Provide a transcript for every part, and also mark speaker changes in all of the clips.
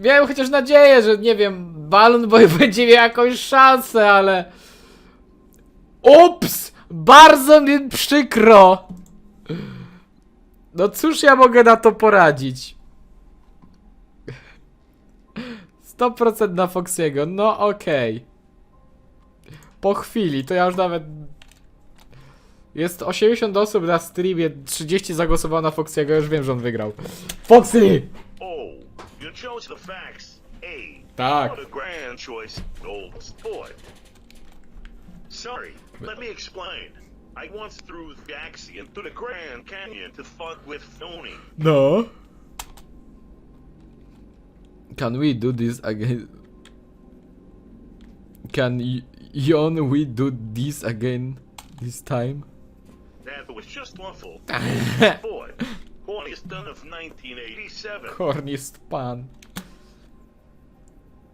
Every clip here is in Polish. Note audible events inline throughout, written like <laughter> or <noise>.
Speaker 1: miałem chociaż nadzieję, że nie wiem, Balloon Boy <laughs> będzie miał jakąś szansę, ale... Ups! Bardzo mi przykro! No cóż ja mogę na to poradzić? 100% na Foxiego, no okej. Po chwili, to ja już nawet... Jest 80 osób na streamie, 30 zagłosowało na Foxiego, już wiem, że on wygrał. Foxy!
Speaker 2: You chose the facts. A.
Speaker 1: Tak.
Speaker 2: What a grand choice, old sport. Sorry, let me explain. I once threw Jaxie into the Grand Canyon to fuck with Phony.
Speaker 1: No. Can we do this again? Can y- Yon we do this again this time?
Speaker 2: That was just awful. <laughs> Boy, horniest done of 1987.
Speaker 1: Cornist pan.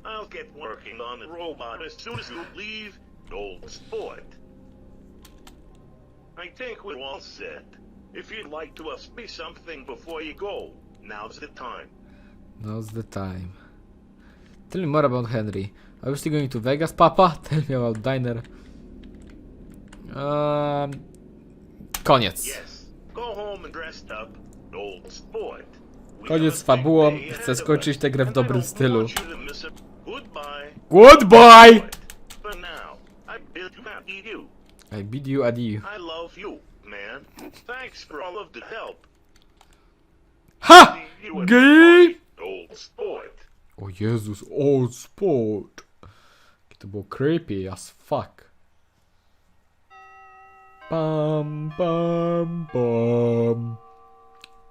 Speaker 2: I'll get working on the robot as soon as you leave, old sport. I think we're all set. If you'd like to ask me something before you go, now's the time.
Speaker 1: Now's the time. Tell me more about Henry. Are you still going to Vegas, Papa? <laughs> Tell me about Diner. Um, koniec.
Speaker 2: Yes, go home and rest up. We
Speaker 1: Koniec z Chcę skończyć tę grę w dobrym stylu.
Speaker 2: Goodbye. I bid you adieu.
Speaker 1: Ha!
Speaker 2: Sport.
Speaker 1: O Jezus, old sport. To było creepy as fuck. Pam, pam, pam.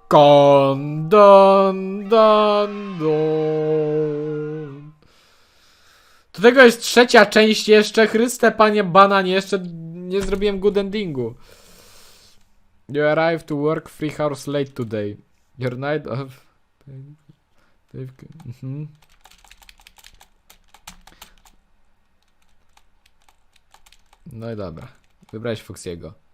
Speaker 1: Kon, don, don, don. Do tego jest trzecia część jeszcze. Chryste, panie banan, jeszcze nie zrobiłem good endingu. You arrived to work three hours late today. Your night of... Mhm. No i dobra. Wybrałeś Foxiego.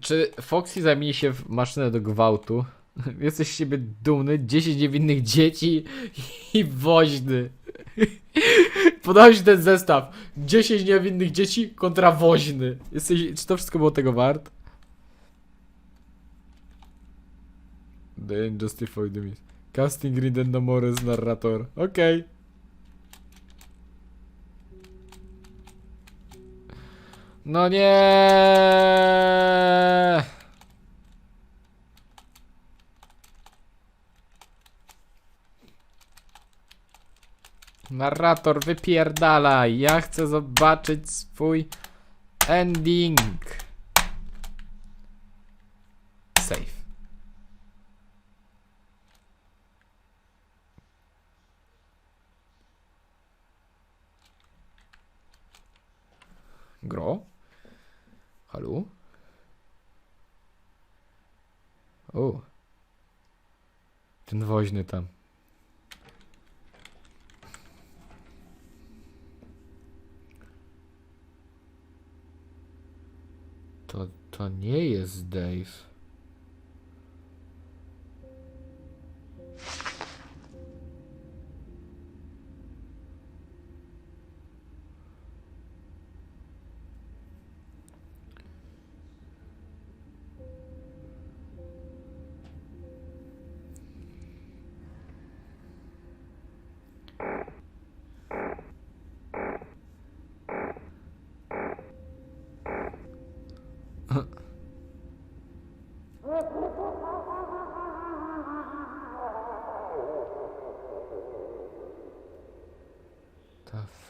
Speaker 1: Czy Foxy zamieni się w maszynę do gwałtu? <laughs> Jesteś z siebie dumny? 10 niewinnych dzieci i woźny. <laughs> Się ten zestaw. 10 niewinnych dzieci kontra woźny. Jesteś, czy to wszystko było tego wart? The Miss. Casting Ridendo Mores narrator. Okej. No nie. Narrator, wypierdalaj. Ja chcę zobaczyć swój ending. Save. Gro? Halo? O. Ten woźny tam. To, to nie jest Dave.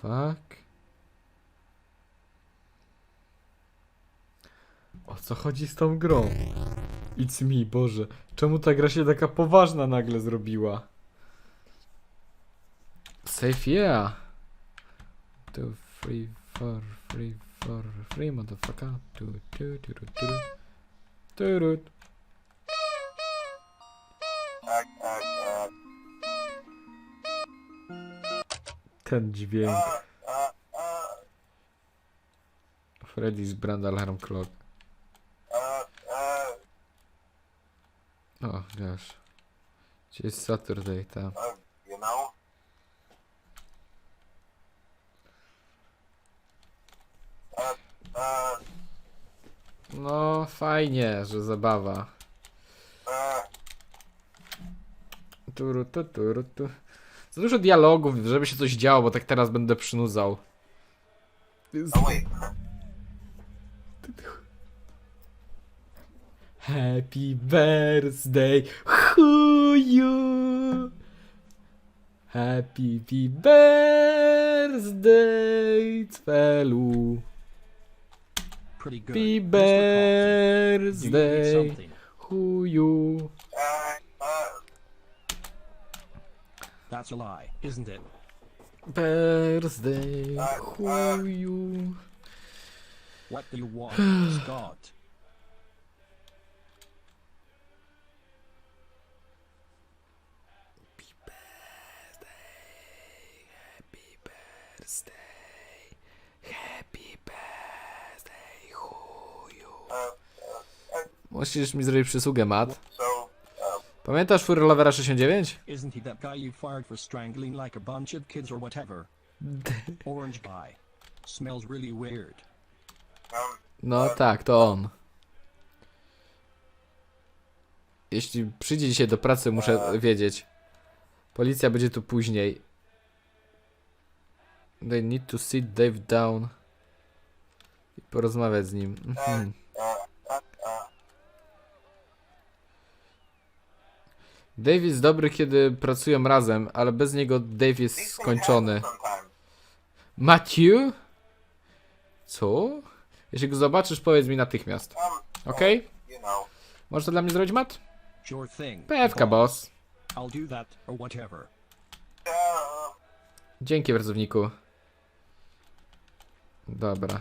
Speaker 1: Fuck? O co chodzi z tą grą? It's me, Boże. Czemu ta gra się taka poważna nagle zrobiła? Safe yeah. Two, three, four, three, four, three, motherfucker. Two, two, two, two, two. Two, two. Ten dźwięk. Freddy's Brand Alarm Clock. O, wiesz. Gdzie jest Saturday, tam. No, fajnie, że zabawa. Turu, tu, turu, tu. Za dużo dialogów, żeby się coś działo, bo tak teraz będę przynudzał.
Speaker 3: wait.
Speaker 1: Happy birthday, chuju! Happy birthday,
Speaker 4: good.
Speaker 1: Happy birthday, chuju.
Speaker 3: Uh, uh,
Speaker 4: That's a lie, isn't it?
Speaker 1: Birthday, chuju.
Speaker 4: What do you want, Scott? <sighs>
Speaker 1: Happy birthday, chuju. Musisz mi zrobić przysługę, Matt.
Speaker 3: Uh,
Speaker 1: Pamiętasz Fury Lovera 69?
Speaker 4: Isn't he that guy you fired for strangling like a bunch of kids or whatever? <laughs> Orange guy. Smells really weird.
Speaker 3: um,
Speaker 1: No tak, to on. Jeśli przyjdzie dzisiaj do pracy, muszę wiedzieć. Policja będzie tu później. They need to sit Dave down. I porozmawiać z nim. Mhm. <laughs> Dave jest dobry, kiedy pracują razem, ale bez niego Dave jest skończony. Matthew? Co? Jeśli go zobaczysz, powiedz mi natychmiast. Okej? Możesz to dla mnie zrobić, Matt? PFK, boss. Dzięki, pracowniku. Dobra.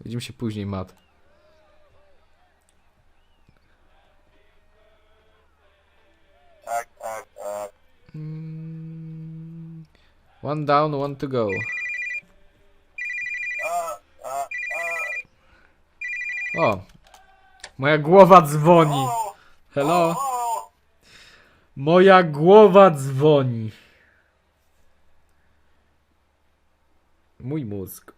Speaker 1: Widzimy się później, Matt. One down, one to go. O! Moja głowa dzwoni. Hello? Moja głowa dzwoni. Mój mózg.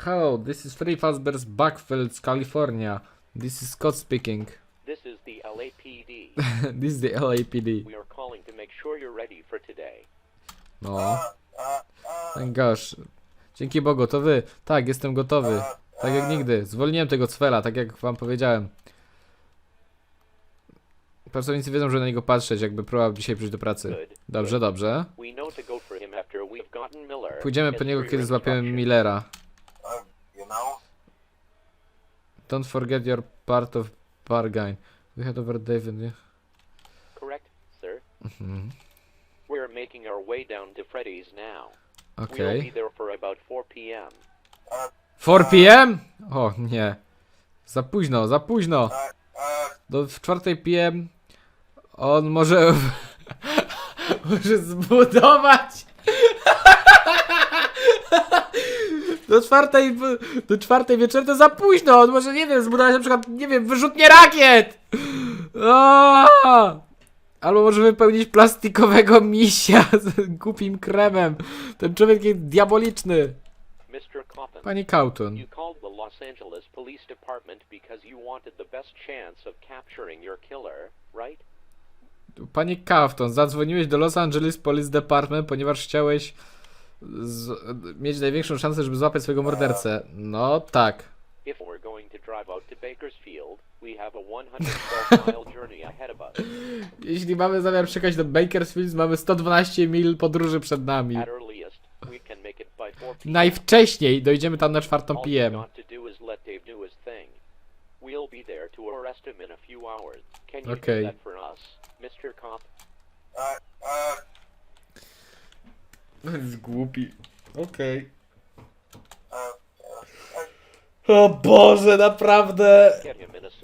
Speaker 1: Hello, this is Free Fazbear's Backfields, California. This is Scott speaking.
Speaker 5: This is the LAPD. <laughs>
Speaker 1: this is the LAPD.
Speaker 5: we are calling to make sure you're ready for today.
Speaker 1: No. Thank gosh. Dzięki Bogu, to wy. Tak, jestem gotowy. Tak jak nigdy. Zwolniłem tego cwela, tak jak wam powiedziałem. Pracownicy wiedzą, że na niego patrzeć, jakby próbował dzisiaj przyjść do pracy. Dobrze, dobrze. Pójdziemy po niego, kiedy złapiemy. Millera. Don't forget your part of bargain. We had over David, nie?
Speaker 5: Correct, sir.
Speaker 1: Mhm.
Speaker 5: We're making our way down to Freddy's now. We'll
Speaker 1: Okej.
Speaker 5: be there for about 4 p.m.
Speaker 1: 4 p.m.? O, nie. Za późno, za późno. Do w 4 p.m. on może... <laughs> może zbudować... <laughs> Do czwartej, do czwartej wieczorem to za późno, on może, nie wiem, zbudować na przykład, nie wiem, wyrzutnie rakiet! Aaaa! Albo może wypełnić plastikowego misia <laughs> z głupim kremem. Ten człowiek jest diaboliczny.
Speaker 5: Mr.
Speaker 1: Pani Cauton.
Speaker 5: you called the Los Angeles Police Department because you wanted the best chance of capturing your killer, right?
Speaker 1: Panie Kafton, zadzwoniłeś do Los Angeles Police Department, ponieważ chciałeś z, mieć największą szansę, żeby złapać swojego mordercę. No tak.
Speaker 5: If we're going to drive out to Bakersfield, we have a 112-mile journey ahead of us.
Speaker 1: Jeśli mamy zamiar przejechać do Bakersfield, mamy 112 mil podróży przed nami.
Speaker 5: At earliest, we can make it by 4 p.m.
Speaker 1: Najwcześniej dojdziemy tam na czwartą PM.
Speaker 5: you've got to do is let Dave do his thing. We'll be there to arrest him in a few hours. Can you
Speaker 1: Okay.
Speaker 5: do that for us, Mr. Cop? <laughs>
Speaker 1: Jest głupi. Okej.
Speaker 3: uh,
Speaker 1: O Boże, naprawdę.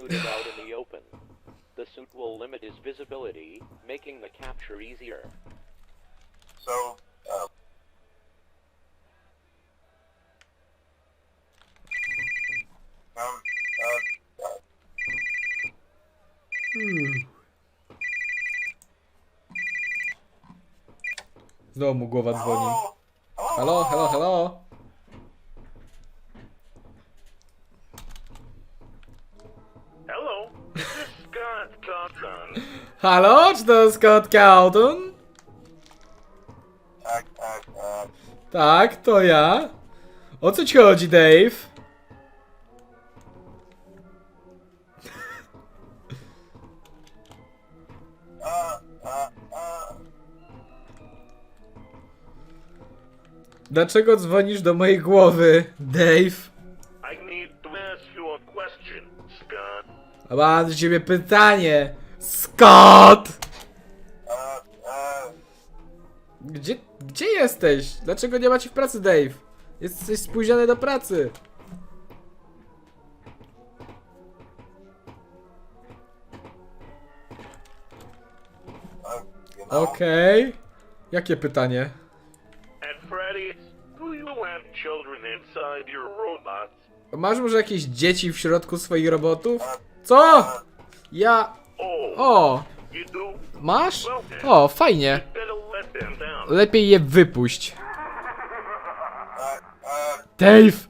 Speaker 5: Get him in a suit and out in the open. The suit will limit his visibility, making the capture easier.
Speaker 3: so, uh, um, uh,
Speaker 1: Znowu mu głowa dzwoni.
Speaker 3: Hello?
Speaker 1: Halo, halo, halo.
Speaker 2: Cawthon.
Speaker 1: Halo, czy to Scott Calton?
Speaker 3: Tak, tak, tak.
Speaker 1: Tak, to ja. O co ci chodzi, Dave?
Speaker 3: A, a, a.
Speaker 1: Dlaczego dzwonisz do mojej głowy, Dave?
Speaker 2: I need to ask you a question, Scott.
Speaker 1: A Mam do ciebie pytanie. Scott! Gdzie, gdzie jesteś? Dlaczego nie macie w pracy, Dave? Jesteś spóźniony do pracy. Okej. Jakie pytanie?
Speaker 2: And Freddy, do you have children inside your robots?
Speaker 1: Masz może jakieś dzieci w środku swoich robotów? Co? Ja... O! Masz? O, fajnie. Lepiej je wypuść. Dave!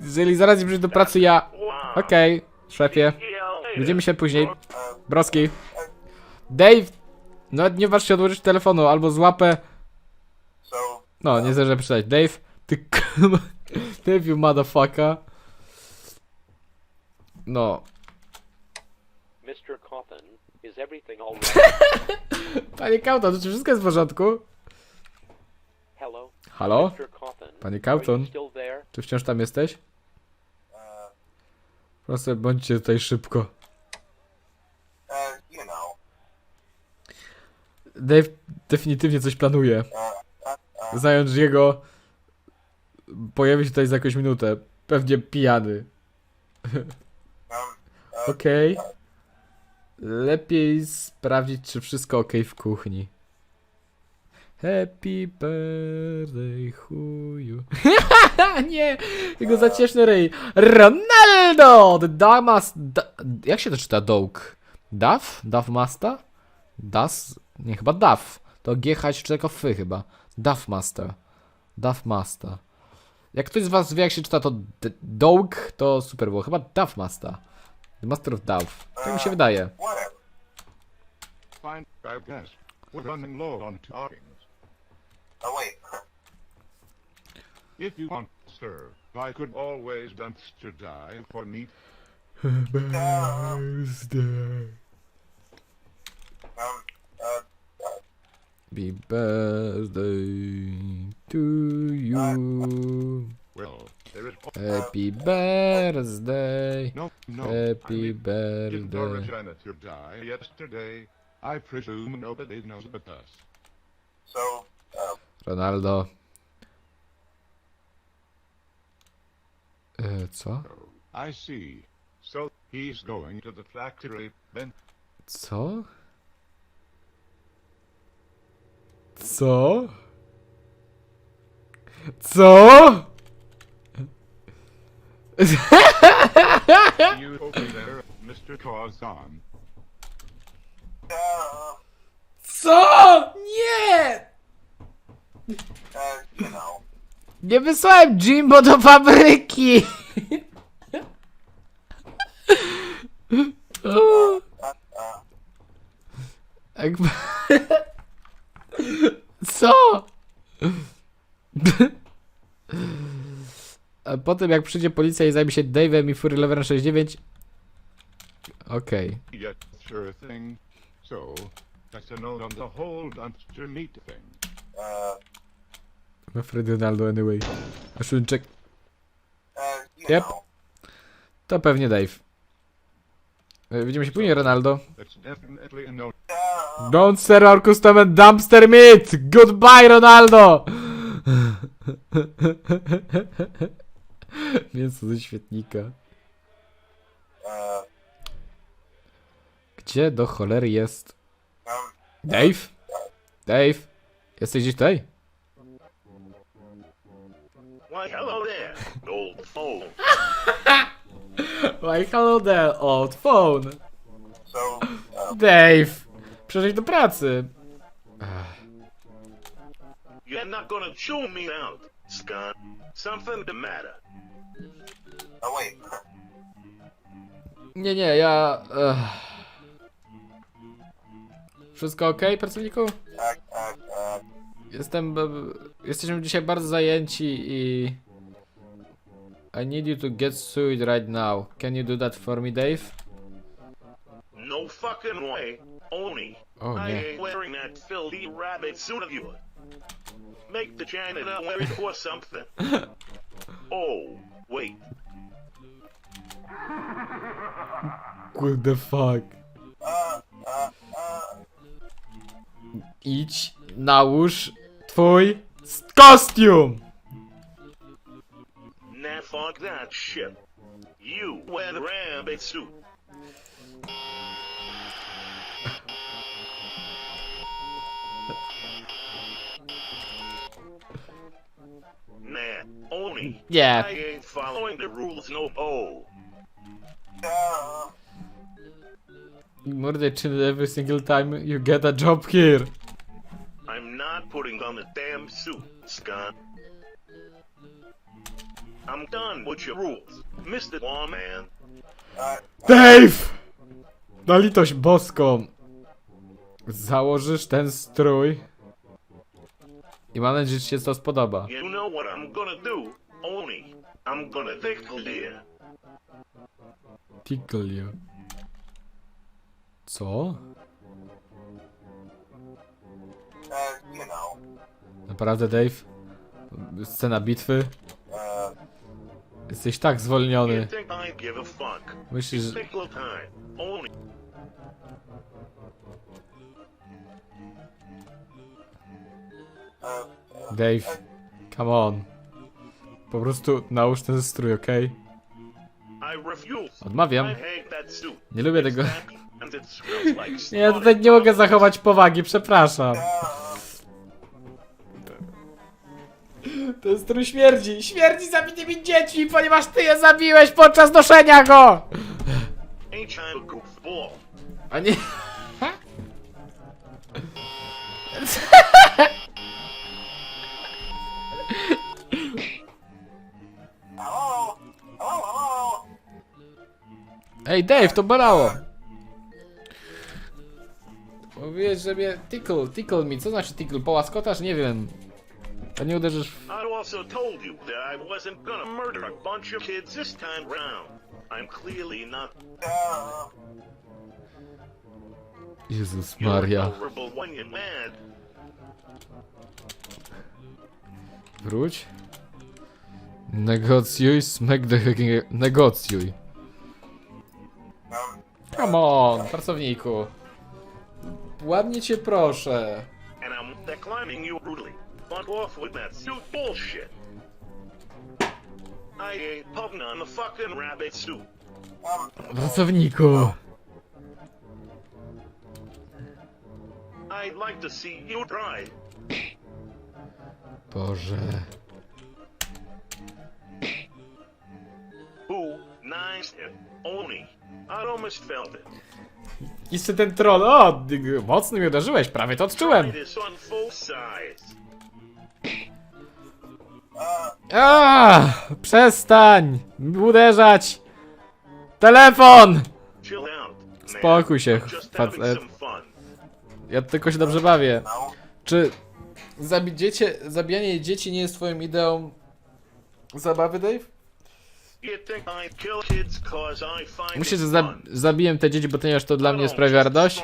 Speaker 1: Jeżeli zaraz przyjdę do pracy, ja... Okej, szefie.
Speaker 2: Yeah, later.
Speaker 1: Widzimy się później. Broski. Dave! No nie waż się odłożyć telefonu, albo złapę... No, nie zdążę przeczytać. Dave, ty <laughs> Dave, you motherfucker. No.
Speaker 5: Mr. Cawthon, is everything all right? <laughs>
Speaker 1: Panie Kauton, czy wszystko jest w porządku?
Speaker 5: Hello?
Speaker 1: Halo?
Speaker 5: Mr.
Speaker 1: Panie
Speaker 5: still there?
Speaker 1: Czy wciąż tam jesteś?
Speaker 3: uh,
Speaker 1: Proszę, bądźcie tutaj szybko.
Speaker 3: uh, you know.
Speaker 1: Dave definitywnie coś planuje.
Speaker 3: Uh, uh,
Speaker 1: Zając jego pojawi się tutaj za jakąś minutę. Pewnie pijany. <laughs> Okej. Lepiej sprawdzić, czy wszystko ok w kuchni. Happy birthday, chuju. <laughs> nie! Jego zacieszny ryj. Ronaldo! The Damas... Da, jak się to czyta, Dołk? Duff? Duff Master? Das? Nie, chyba Duff. To GH czy tylko Fy chyba. Duff Master. Duff Master. Jak ktoś z was wie, jak się czyta to Dołk, to super było. Chyba Duff Master. The Master of Duff. Tak mi się wydaje.
Speaker 6: Fine, I guess. We're running low on talkings.
Speaker 3: Oh, wait.
Speaker 6: If you want, sir, I could always dumpster die for meat.
Speaker 3: Um, uh,
Speaker 1: Happy birthday to you.
Speaker 6: Well, there is.
Speaker 1: Happy birthday.
Speaker 6: No, no.
Speaker 1: Happy birthday.
Speaker 6: janitor die yesterday? I presume nobody knows but us.
Speaker 3: so, uh,
Speaker 1: Ronaldo. E, co?
Speaker 6: I see. So he's going to the factory then.
Speaker 1: Co? Co? Co?
Speaker 6: You over there, Mr.
Speaker 3: Uh,
Speaker 1: Co? Nie! Nie wysłałem Jimbo do fabryki! Co? A potem jak przyjdzie policja i zajmie się Dave'em i Fury Leverem 69... Okej.
Speaker 6: Yes, sure thing. So, that's a note on the whole dumpster meat thing.
Speaker 3: uh,
Speaker 1: Okay. Freddy Ronaldo anyway. Check...
Speaker 3: uh, you
Speaker 1: Yep.
Speaker 3: know.
Speaker 1: To pewnie Dave. E, Widzimy się później, Ronaldo.
Speaker 6: That's definitely a note.
Speaker 3: Uh,
Speaker 1: Don't sell our custom and dumpster meat! Goodbye, Ronaldo! <laughs> <laughs> Mięso ze świetnika. Gdzie do cholery jest... Dave? Dave? Jesteś gdzieś tutaj?
Speaker 2: Why, hello there, old phone. <laughs>
Speaker 1: Why hello there, old phone.
Speaker 3: so, uh,
Speaker 1: Dave! przeżyć do pracy.
Speaker 2: You're not gonna chew me out, Scott. Something the matter.
Speaker 3: Oh wait.
Speaker 1: Nie, nie, ja... Ech. Wszystko ok, pracowniku?
Speaker 3: Tak, tak, tak.
Speaker 1: Jestem... Jesteśmy dzisiaj bardzo zajęci i... I need you to get sued right now. Can you do that for me, Dave?
Speaker 2: No fucking way. Only.
Speaker 1: O
Speaker 2: I
Speaker 1: nie.
Speaker 2: ain't wearing that filthy rabbit suit of yours. Make the janitor wear it or something. <laughs> oh, wait.
Speaker 1: What the fuck? Idź, nałóż twój s- kostium!
Speaker 2: Nah, fuck that shit. You wear the rabbit suit. Nah, only.
Speaker 1: Yeah.
Speaker 2: I ain't following the rules no oh.
Speaker 3: Uh,
Speaker 1: Mordy, chill every single time you get a job here.
Speaker 2: I'm not putting on the damn suit, Scott. I'm done with your rules, Mr. Lawman.
Speaker 1: Dave! Na litość boską. Założysz ten strój. I mam nadzieję, że ci się to spodoba.
Speaker 2: You know what I'm gonna do, only. I'm gonna tickle you.
Speaker 1: Tickle you. Co?
Speaker 3: uh, you know.
Speaker 1: Naprawdę, Dave? Scena bitwy?
Speaker 3: Uh,
Speaker 1: Jesteś tak
Speaker 2: You
Speaker 1: zwolniony.
Speaker 2: think I give a fuck?
Speaker 1: Myślisz, że...
Speaker 2: Tickle time, only.
Speaker 1: Dave, come on. Po prostu nałóż ten strój,
Speaker 2: refuse.
Speaker 1: Odmawiam. Nie lubię tego. <laughs> Nie, ja tutaj nie mogę zachować powagi, przepraszam. Ten strój śmierdzi. Śmierdzi zabitymi dziećmi, ponieważ ty je zabiłeś podczas noszenia go! A nie... <laughs> Ej, Dave, to bolało! Mówiłeś, że mnie tickle, tickle mi. Co znaczy tickle? Połaskotasz? Nie wiem. A nie uderzysz w...
Speaker 2: I also told you that I wasn't gonna murder a bunch of kids this time round. I'm clearly not
Speaker 1: Jezus Maria.
Speaker 2: vulnerable when you're mad.
Speaker 1: Wróć. Negocjuj, smek de... <laughs> Negocjuj. Come on, pracowniku. Ładnie cię proszę.
Speaker 2: And I'm declining you brutally. Fuck off with that suit bullshit. I ain't putting on the fucking rabbit suit.
Speaker 1: Pracowniku.
Speaker 2: I'd like to see you try.
Speaker 1: Boże.
Speaker 2: Who? Nice him. Oni. Felt it.
Speaker 1: Jeszcze ten troll. O, mocno mi uderzyłeś, prawie to odczułem.
Speaker 2: On.
Speaker 1: A, przestań uderzać. Telefon!
Speaker 2: Chill out. man.
Speaker 1: Spokój się,
Speaker 2: I'm just having
Speaker 1: facet.
Speaker 2: some fun.
Speaker 1: Ja tylko się dobrze bawię. Czy zabicie, zabijanie dzieci nie jest twoją ideą zabawy, Dave? Myślę, że za, zabiję te dzieci, bo ponieważ to dla mnie sprawia radość.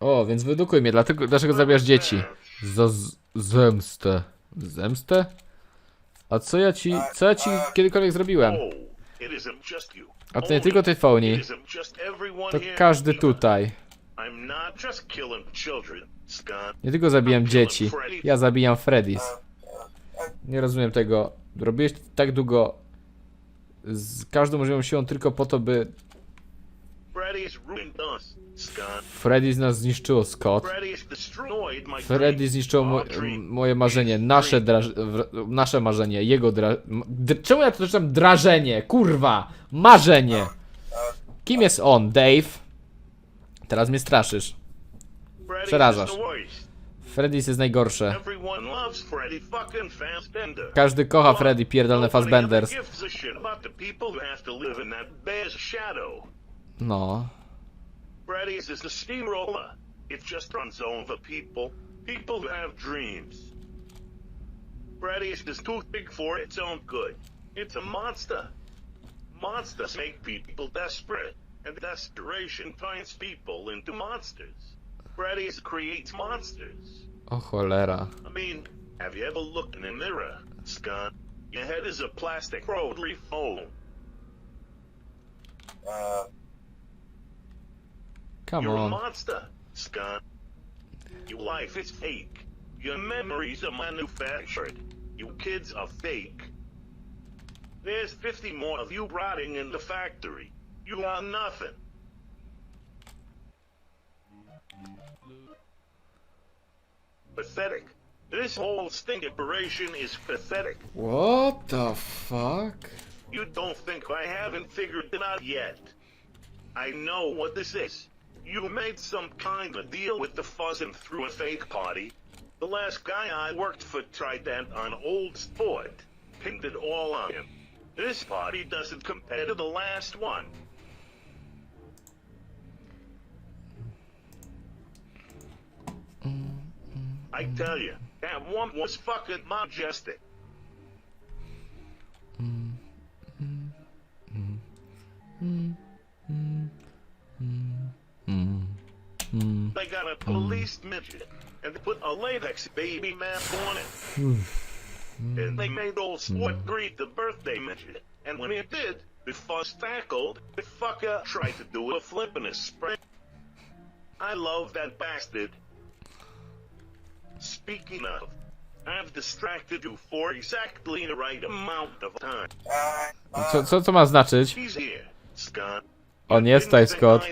Speaker 1: O, więc wyedukuj mnie, dlatego, dlaczego zabijasz dzieci? Za zemstę. Zemstę? A co ja ci, co ja ci kiedykolwiek zrobiłem?
Speaker 2: Oh.
Speaker 1: A to nie tylko ty, Foni. To każdy tutaj.
Speaker 2: I'm not just killing children.
Speaker 1: Nie tylko zabijam dzieci. Ja zabijam Freddy's. Nie rozumiem tego. Robiłeś tak długo z każdą możliwą siłą tylko po to, by
Speaker 2: Freddy's
Speaker 1: nas zniszczyło, Scott. Freddy zniszczyło mo moje marzenie, nasze, nasze marzenie, jego dra... Czemu ja to czytam drażenie? Kurwa! Marzenie! Kim jest on? Dave? Teraz mnie straszysz.
Speaker 2: Freddy's
Speaker 1: przerażasz.
Speaker 2: is the worst.
Speaker 1: Freddy jest najgorsze. Każdy kocha Freddy, pierdolne
Speaker 2: shadow.
Speaker 1: No.
Speaker 2: Freddy's is a steamroller. It just runs over people. People who have dreams. Freddy's is too big for its own good. It's a monster. Monsters make people desperate, and desperation turns people into monsters. Freddy's creates monsters.
Speaker 1: O cholera.
Speaker 2: I mean, have you ever looked in a mirror, Scott? Your head is a plastic rotary phone.
Speaker 3: Uh,
Speaker 1: Come
Speaker 2: You're a
Speaker 1: on.
Speaker 2: monster, Scott. Your life is fake. Your memories are manufactured. You kids are fake. There's 50 more of you rotting in the factory. You are nothing. Pathetic. This whole sting operation is pathetic.
Speaker 1: What the fuck?
Speaker 2: You don't think I haven't figured it out yet. I know what this is. You made some kind of deal with the fuzzing through a fake party. The last guy I worked for tried that on Old Sport. Pinned it all on him. This party doesn't compare to the last one. I mm. tell you, that one was fucking majestic. They got a police midget, and they put a latex baby mask on it. and they made old sport mm. greet the birthday midget. And when he did, the fuss tackled, the fucker tried to do a flip and a spray. I love that bastard. Speaking of, I've distracted you for exactly the right amount of time.
Speaker 3: uh,
Speaker 1: Co, co, co ma znaczyć?
Speaker 2: He's here, Scott.
Speaker 1: On jest tutaj, Scott.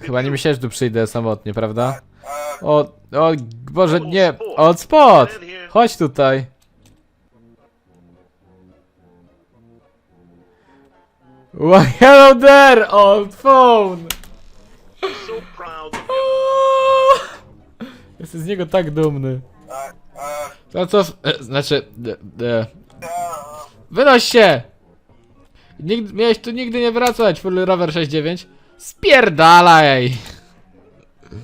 Speaker 1: Chyba nie myślałeś, że tu przyjdę samotnie, prawda?
Speaker 3: uh,
Speaker 1: O, o, Boże, nie. Od spod! Chodź tutaj. Why, hello there, old phone!
Speaker 2: so proud of you.
Speaker 1: Jestem z niego tak dumny. To co, e, znaczy, e, e,
Speaker 3: uh,
Speaker 1: wynoś się! Nigdy, miałeś tu nigdy nie wracać, Full Rover 69. Spierdalaj!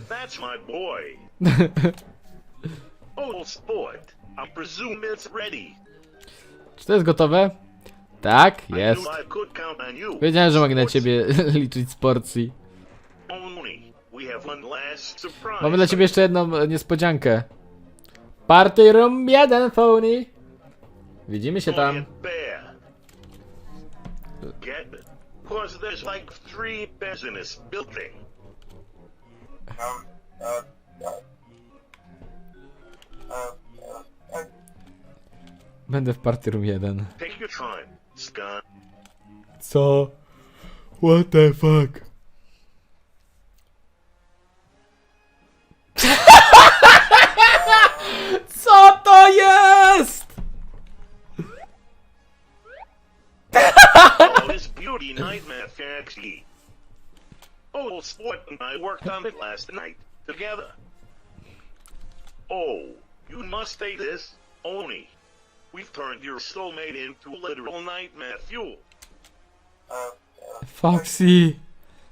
Speaker 2: That's my boy. <laughs> Old sport. I presume it's ready.
Speaker 1: Czy to jest gotowe? Tak,
Speaker 2: I
Speaker 1: jest.
Speaker 2: knew I could count on you.
Speaker 1: Wiedziałem, że mogę na ciebie <laughs> liczyć z porcji.
Speaker 2: Only.
Speaker 1: Mamy dla ciebie jeszcze jedną e, niespodziankę. Party room 1, phony. Widzimy się tam.
Speaker 2: a bear. Get it? Cause there's like three bears in this building.
Speaker 3: um, uh, uh, uh, uh, uh,
Speaker 1: Będę w party room 1.
Speaker 2: Take your time, Scott.
Speaker 1: Co? What the fuck?
Speaker 2: Beauty nightmare taxi. Old sport and I worked on it last night together. Oh, you must say this, Oni. We've turned your soulmate into literal nightmare fuel.
Speaker 1: Foxy.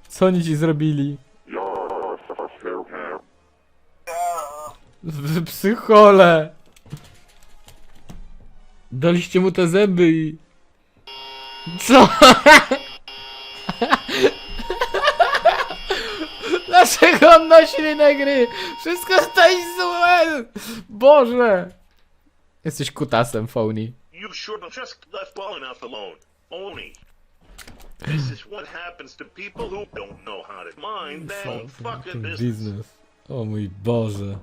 Speaker 1: Co oni ci zrobili? W psychole. Daliście mu te zęby i... Co? <laughs> Dlaczego on nosi inne gry? Wszystko stoi złe! Boże! Jesteś kutasem, Phony.
Speaker 2: You have just left well enough alone, Oni. This is what happens to people who don't know how to mind their own fucking business.
Speaker 1: O mój Boże.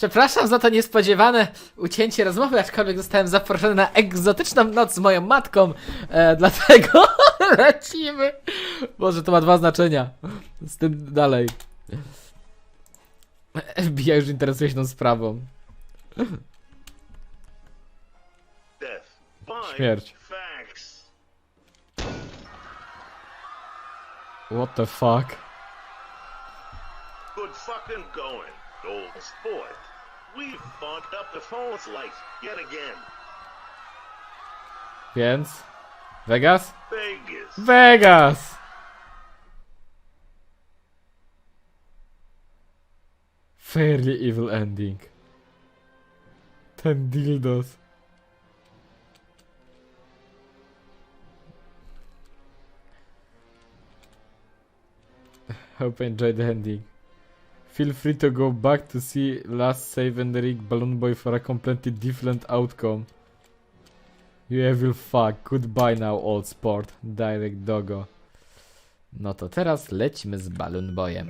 Speaker 1: Przepraszam za to niespodziewane ucięcie rozmowy, aczkolwiek zostałem zaproszony na egzotyczną noc z moją matką, e, <laughs> dlatego lecimy. Boże, to ma dwa znaczenia. Z tym dalej. FBI już interesuje się tą sprawą. Śmierć. What the fuck?
Speaker 2: Good fucking going, old sport. We fucked up the false light yet again.
Speaker 1: Więc? Vegas?
Speaker 2: Vegas.
Speaker 1: Vegas! Fairly evil ending. Ten dildos. <laughs> Hope you enjoyed the ending. Feel free to go back to see Last Save and Rig Balloon Boy for a completely different outcome. You evil fuck. Goodbye now, old sport. Direct Dogo. No to teraz lecimy z Balloon Boyem.